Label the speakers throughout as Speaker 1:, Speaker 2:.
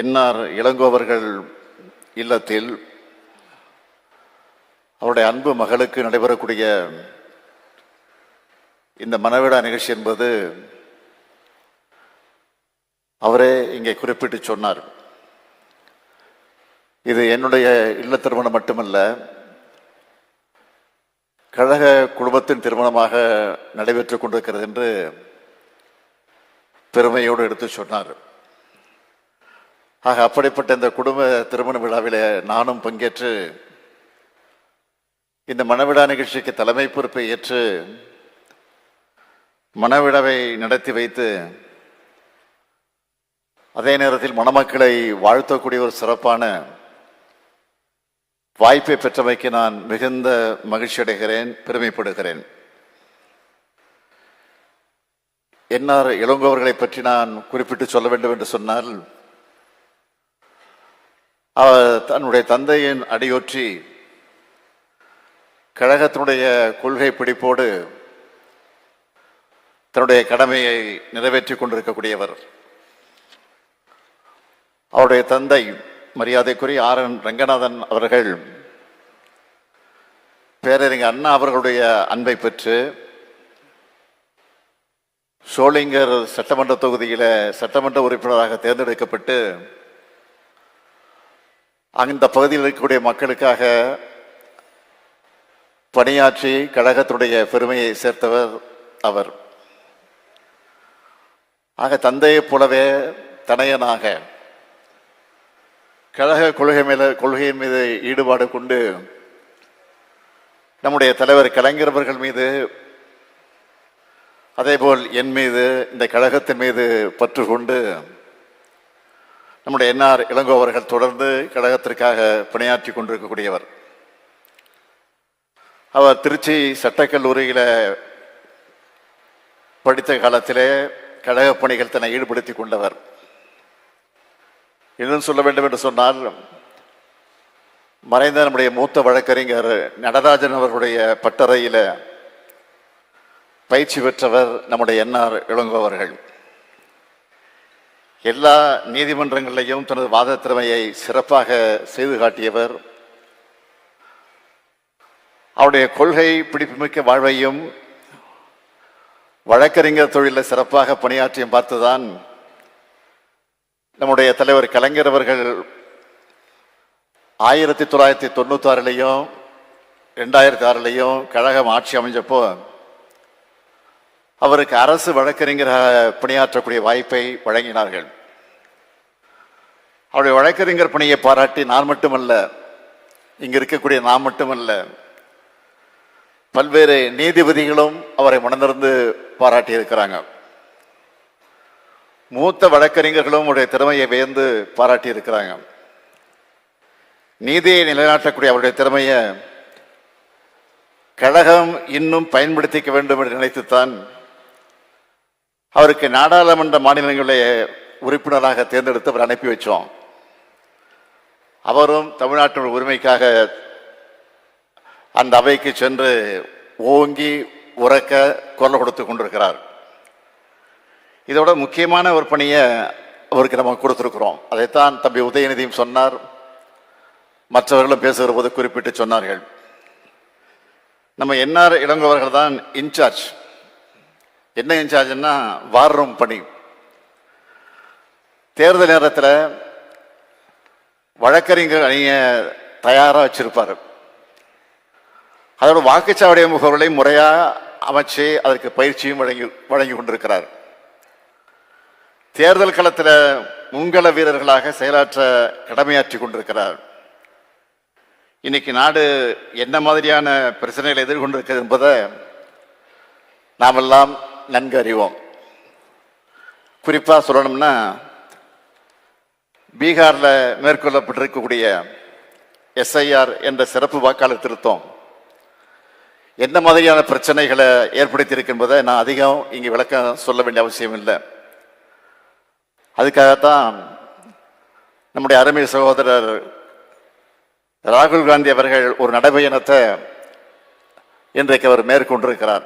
Speaker 1: NR இளங்கோவர்கள் இல்லத்தில் அவருடைய அன்பு மகளுக்கு நடைபெறக்கூடிய இந்த மனவிழா நிகழ்ச்சி என்பது அவரே இங்கே குறிப்பிட்டு சொன்னார். இது என்னுடைய இல்ல திருமணம் மட்டுமல்ல கழக குடும்பத்தின் திருமணமாக நடைபெற்றுக் கொண்டிருக்கிறது என்று பெருமையோடு எடுத்து சொன்னார். ஆக அப்படிப்பட்ட இந்த குடும்ப திருமண விழாவிலே நானும் பங்கேற்று இந்த மணவிழா நிகழ்ச்சிக்கு தலைமை பொறுப்பை ஏற்று மணவிழாவை நடத்தி வைத்து அதே நேரத்தில் மணமக்களை வாழ்த்தக்கூடிய ஒரு சிறப்பான வாய்ப்பை பெற்றமைக்கு நான் மிகுந்த மகிழ்ச்சி அடைகிறேன் பெருமைப்படுகிறேன். என்ஆர் இளங்கோவர்களை பற்றி நான் குறிப்பிட்டு சொல்ல வேண்டும் என்று சொன்னால் அவர் தன்னுடைய தந்தையின் அடியொற்றி கழகத்தினுடைய கொள்கை பிடிப்போடு தன்னுடைய கடமையை நிறைவேற்றிக் கொண்டிருக்கக்கூடியவர். அவருடைய தந்தை மரியாதைக்குரிய ஆர் என் ரங்கநாதன் அவர்கள் பேரறிஞர் அண்ணா அவர்களுடைய அன்பை பெற்று சோளிங்கர் சட்டமன்ற தொகுதியில் சட்டமன்ற உறுப்பினராக தேர்ந்தெடுக்கப்பட்டு அந்த பகுதியில் இருக்கக்கூடிய மக்களுக்காக பணியாற்றி கழகத்துடைய பெருமையை சேர்த்தவர் அவர். ஆக தந்தையைப் போலவே தனையனாக கழக கொள்கை மேல கொள்கையின் மீது ஈடுபாடு கொண்டு நம்முடைய தலைவர் கலைஞரவர்கள் மீது அதேபோல் என் மீது இந்த கழகத்தின் மீது பற்று கொண்டு நம்முடைய என்ஆர் இளங்கோ அவர்கள் தொடர்ந்து கழகத்திற்காக பணியாற்றி கொண்டிருக்கக்கூடியவர். அவர் திருச்சி சட்டக்கல்லூரியில் படித்த காலத்திலே கழக பணிகள் தன்னை ஈடுபடுத்தி கொண்டவர். இன்னும் சொல்ல வேண்டும் என்று சொன்னால் மறைந்த நம்முடைய மூத்த வழக்கறிஞர் நடராஜன் அவர்களுடைய பட்டறையில் பயிற்சி பெற்றவர் நம்முடைய என்ஆர் இளங்கோ அவர்கள். எல்லா நீதிமன்றங்களிலையும் தனது வாத திறமையை சிறப்பாக செய்து காட்டியவர். அவருடைய கொள்கை பிடிப்புமிக்க வாழ்வையும் வழக்கறிஞர் தொழிலில் சிறப்பாக பணியாற்றியும் பார்த்துதான் நம்முடைய தலைவர் கலைஞர் அவர்கள் ஆயிரத்தி தொள்ளாயிரத்தி தொண்ணூத்தி ஆறுலையும் ரெண்டாயிரத்தி ஆறுலையும் கழகம் ஆட்சி அமைஞ்சப்போ அவருக்கு அரசு வழக்கறிஞராக பணியாற்றக்கூடிய வாய்ப்பை வழங்கினார்கள். அவருடைய வழக்கறிஞர் பணியை பாராட்டி நான் மட்டுமல்ல இங்க இருக்கக்கூடிய நான் மட்டுமல்ல பல்வேறு நீதிபதிகளும் அவரை மனந்திருந்து பாராட்டி இருக்கிறாங்க மூத்த வழக்கறிஞர்களும் அவருடைய திறமையை வியந்து பாராட்டி இருக்கிறாங்க நீதியை நிலைநாட்டக்கூடிய அவருடைய திறமையை கழகம் இன்னும் பயன்படுத்திக்க வேண்டும் என்று நினைத்துத்தான் அவருக்கு நாடாளுமன்ற மாநிலங்களுடைய உறுப்பினராக தேர்ந்தெடுத்து அவர் அனுப்பி வச்சோம். அவரும் தமிழ்நாட்டின் உரிமைக்காக அந்த அவைக்கு சென்று ஓங்கி உறக்க குரல் கொடுத்து கொண்டிருக்கிறார். இதோட முக்கியமான ஒரு பணியை அவருக்கு நம்ம கொடுத்துருக்குறோம். அதைத்தான் தம்பி உதயநிதியும் சொன்னார். மற்றவர்களும் பேசுகிற போது குறிப்பிட்டு சொன்னார்கள். நம்ம என்ஆர் இளங்கோவர்கள் தான் இன்சார்ஜ். என்ன இன்சார்ஜ்னா வார் ரூம் பணி. தேர்தல் நேரத்தில் வழக்கறிஞர் அணிய தயாராக வச்சிருப்பார். அதோட வாக்குச்சாவடி முகவர்களை முறையாக அமைச்சு அதற்கு பயிற்சியும் வழங்கி வழங்கி கொண்டிருக்கிறார். தேர்தல் களத்தில் முன்கள வீரர்களாக செயலாற்ற கடமையாற்றி கொண்டிருக்கிறார். இன்னைக்கு நாடு என்ன மாதிரியான பிரச்சனைகளை எதிர்கொண்டிருக்கிறது என்பதை நாமெல்லாம் நன்கு அறிவோம். குறிப்பாக சொல்லணும்னா பீகாரில் மேற்கொள்ளப்பட்டிருக்கக்கூடிய எஸ்ஐஆர் என்ற சிறப்பு வாக்காளர் திருத்தம் என்ன மாதிரியான பிரச்சனைகளை ஏற்படுத்தி நான் அதிகம் இங்கே விளக்கம் சொல்ல வேண்டிய அவசியம் இல்லை. அதுக்காகத்தான் நம்முடைய அருமை சகோதரர் ராகுல் காந்தி அவர்கள் ஒரு நடைபயணத்தை இன்றைக்கு அவர் மேற்கொண்டிருக்கிறார்.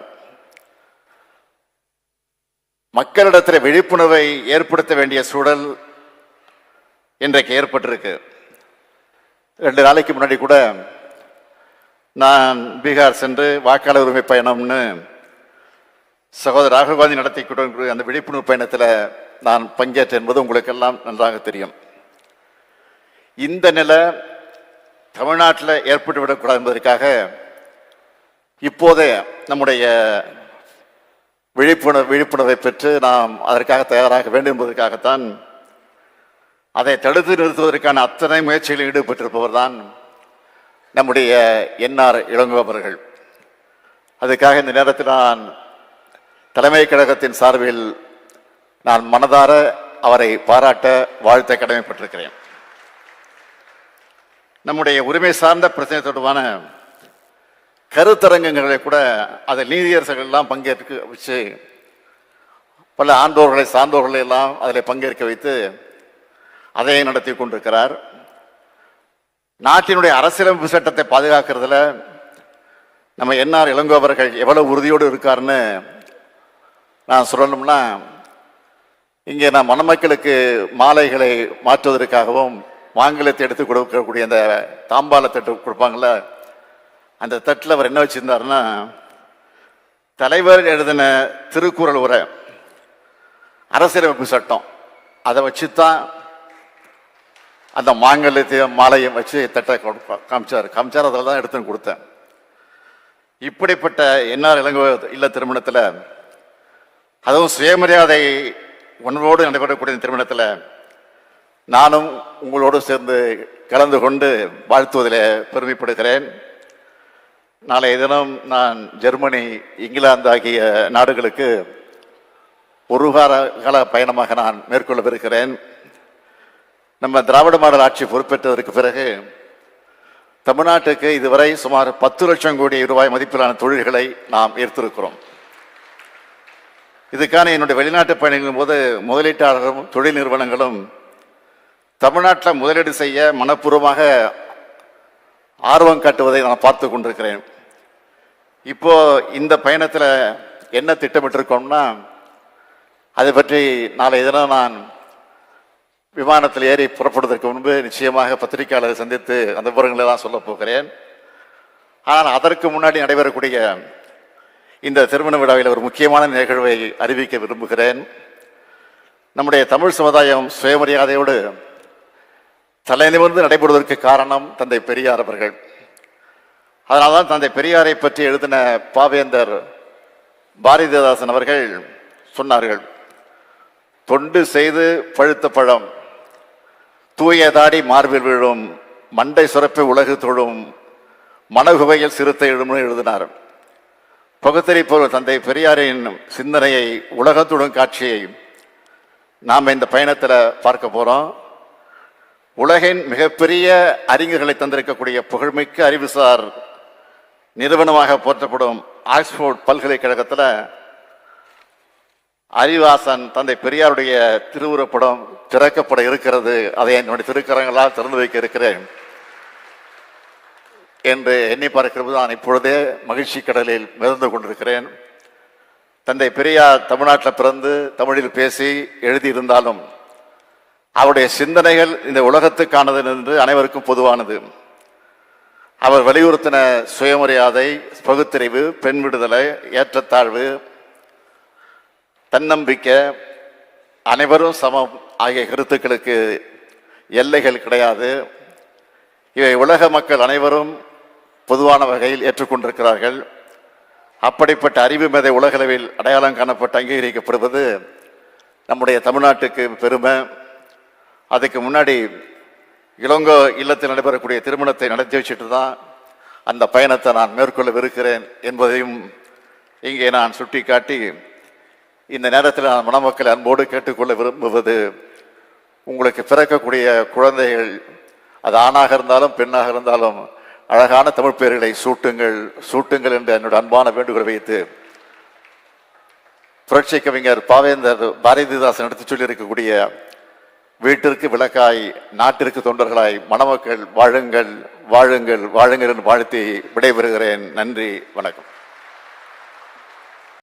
Speaker 1: மக்களிடத்தில் விழிப்புணர்வை ஏற்படுத்த வேண்டிய சூழல் இன்றைக்கு ஏற்பட்டிருக்கு. ரெண்டு நாளைக்கு முன்னாடி கூட நான் பீகார் சென்று வாக்காளர் உரிமை பயணம்னு சகோதரர் ராகுல் காந்தி நடத்தி கொண்டு அந்த விழிப்புணர்வு பயணத்தில் நான் பங்கேற்றேன் என்பது உங்களுக்கெல்லாம் நன்றாக தெரியும். இந்த நிலை தமிழ்நாட்டில் ஏற்பட்டுவிடக்கூடாது என்பதற்காக இப்போதே நம்முடைய விழிப்புணர்வு விழிப்புணர்வை பெற்று நாம் அதற்காக தயாராக வேண்டும் என்பதற்காகத்தான் அதை தடுத்து நிறுத்துவதற்கான அத்தனை முயற்சிகளில் ஈடுபட்டிருப்பவர் தான் நம்முடைய என்ஆர் இளங்கோ அவர்கள். அதுக்காக இந்த நேரத்தில் நான் தலைமை கழகத்தின் சார்பில் நான் மனதார அவரை பாராட்ட வாழ்த்த கடமைப்பட்டிருக்கிறேன். நம்முடைய உரிமை சார்ந்த பிரச்சனை தொடர்பான கருத்தரங்கங்களை கூட அதை நீதியரசர்கள் எல்லாம் பங்கேற்க வச்சு பல ஆண்டோர்களை சார்ந்தோர்களை எல்லாம் அதில் பங்கேற்க வைத்து அதை நடத்தி கொண்டிருக்கிறார். நாட்டினுடைய அரசியலமைப்பு சட்டத்தை பாதுகாக்கிறதுல நம்ம என்ஆர் இளங்கோ அவர்கள் எவ்வளவு உறுதியோடு இருக்காருன்னு நான் சொல்லணும்னா இங்கே நான் மணமக்களுக்கு மாலைகளை மாற்றுவதற்காகவும் மாங்கலத்தை எடுத்து கொடுக்கக்கூடிய அந்த தாம்பாலத்தை கொடுப்பாங்களே அந்த தட்டில் அவர் என்ன வச்சுருந்தாருன்னா தலைவர் எழுதின திருக்குறள் உரை அரசியலமைப்பு சட்டம். அதை வச்சு தான் அந்த மாங்கல்யத்தையும் மாலையும் வச்சு தட்டை காமிச்சார். காமிச்சார் அதில் தான் எடுத்து கொடுத்தேன். இப்படிப்பட்ட என்ஆர் இளங்கோ இல்ல திருமணத்தில் அதுவும் சுயமரியாதை உணர்வோடு நடைபெறக்கூடிய திருமணத்தில் நானும் உங்களோடு சேர்ந்து கலந்து கொண்டு வாழ்த்துவதில் பெருமைப்படுகிறேன். நாளைய தினம் நான் ஜெர்மனி இங்கிலாந்து ஆகிய நாடுகளுக்கு ஒரு வார கால பயணமாக நான் மேற்கொள்ளவிருக்கிறேன். நம்ம திராவிட மாடல் ஆட்சி பொறுப்பேற்றதற்கு பிறகு தமிழ்நாட்டுக்கு இதுவரை சுமார் பத்து லட்சம் கோடி ரூபாய் மதிப்பிலான தொழில்களை நாம் ஈர்த்திருக்கிறோம். இதுக்கான என்னுடைய வெளிநாட்டு பயணிகளின் போது முதலீட்டாளர்களும் தொழில் நிறுவனங்களும் தமிழ்நாட்டில் முதலீடு செய்ய மனப்பூர்வமாக ஆர்வம் காட்டுவதை நான் பார்த்து கொண்டிருக்கிறேன். இப்போ இந்த பயணத்தில் என்ன திட்டமிட்டிருக்கோம்னா அதை பற்றி நாளை தினம் நான் விமானத்தில் ஏறி புறப்படுவதற்கு முன்பு நிச்சயமாக பத்திரிகையாளரை சந்தித்து அந்த விவரங்களை தான் சொல்ல போகிறேன். ஆனால் அதற்கு முன்னாடி நடைபெறக்கூடிய இந்த திருமண விழாவில் ஒரு முக்கியமான நிகழ்வை அறிவிக்க விரும்புகிறேன். நம்முடைய தமிழ் சமுதாயம் சுயமரியாதையோடு தலைநிமிர்ந்து நடைபெறுவதற்கு காரணம் தந்தை பெரியார் அவர்கள். அதனால்தான் தந்தை பெரியாரை பற்றி எழுதின பாவேந்தர் பாரதிதாசன் அவர்கள் சொன்னார்கள் தொண்டு செய்து பழுத்த பழம் தூய தாடி மார்பில் விழும் மண்டை சுரப்பை உலகு தொழும் மனகுவையில் சிறுத்தை எழும்னு எழுதினார். பகுத்தறிப்பொருள் தந்தை பெரியாரின் சிந்தனையை உலகத்துடன் காட்சியை நாம் இந்த பயணத்தில் பார்க்க போகிறோம் உலகின் மிகப்பெரிய அறிஞர்களை தந்திருக்கக்கூடிய புகழ்மிக்க அறிவுசார் நிறுவனமாக போற்றப்படும் ஆக்ஸ்போர்ட் பல்கலைக்கழகத்தில் அறிவாசன் தந்தை பெரியாருடைய திருவுருப்படம் திறக்கப்பட இருக்கிறது. அதை என்னுடைய திருக்கரங்களால் திறந்து வைக்க இருக்கிறேன் என்று எண்ணி பார்க்கிறது நான் இப்பொழுதே மகிழ்ச்சி கடலில் மிதந்து கொண்டிருக்கிறேன். தந்தை பெரியார் தமிழ்நாட்டில் பிறந்து தமிழில் பேசி எழுதியிருந்தாலும் அவருடைய சிந்தனைகள் இந்த உலகத்துக்கானது என்று அனைவருக்கும் பொதுவானது. அவர் வலியுறுத்தின சுயமரியாதை பகுத்தறிவு பெண் விடுதலை ஏற்றத்தாழ்வு தன்னம்பிக்கை அனைவரும் சமம் ஆகிய கருத்துக்களுக்கு எல்லைகள் கிடையாது. இவை உலக மக்கள் அனைவரும் பொதுவான வகையில் ஏற்றுக்கொண்டிருக்கிறார்கள். அப்படிப்பட்ட அறிவு மேதை உலகளவில் அடையாளம் காணப்பட்டு அங்கீகரிக்கப்படுவது நம்முடைய தமிழ்நாட்டுக்கு பெருமை. அதுக்கு முன்னாடி இளங்கோ இல்லத்தில் நடைபெறக்கூடிய திருமணத்தை நடத்தி வச்சுட்டு தான் அந்த பயணத்தை நான் மேற்கொள்ளவிருக்கிறேன் என்பதையும் இங்கே நான் சுட்டிக்காட்டி இந்த நேரத்தில் நான் மணமக்களை அன்போடு கேட்டுக்கொள்ள விரும்புவது உங்களுக்கு பிறக்கக்கூடிய குழந்தைகள் அது ஆணாக இருந்தாலும் பெண்ணாக இருந்தாலும் அழகான தமிழ் பெயர்களை சூட்டுங்கள் சூட்டுங்கள் என்று என்னோட அன்பான வேண்டுகோள் வைத்து புரட்சி கவிஞர் பாவேந்தர் பாரதிதாசன் எடுத்து சொல்லியிருக்கக்கூடிய வீட்டிற்கு விளக்காய் நாட்டிற்கு தொண்டர்களாய் மணமக்கள் வாழுங்கள் வாழுங்கள் வாழுங்கள் என்று வாழ்த்தி விடைபெறுகிறேன். நன்றி வணக்கம்.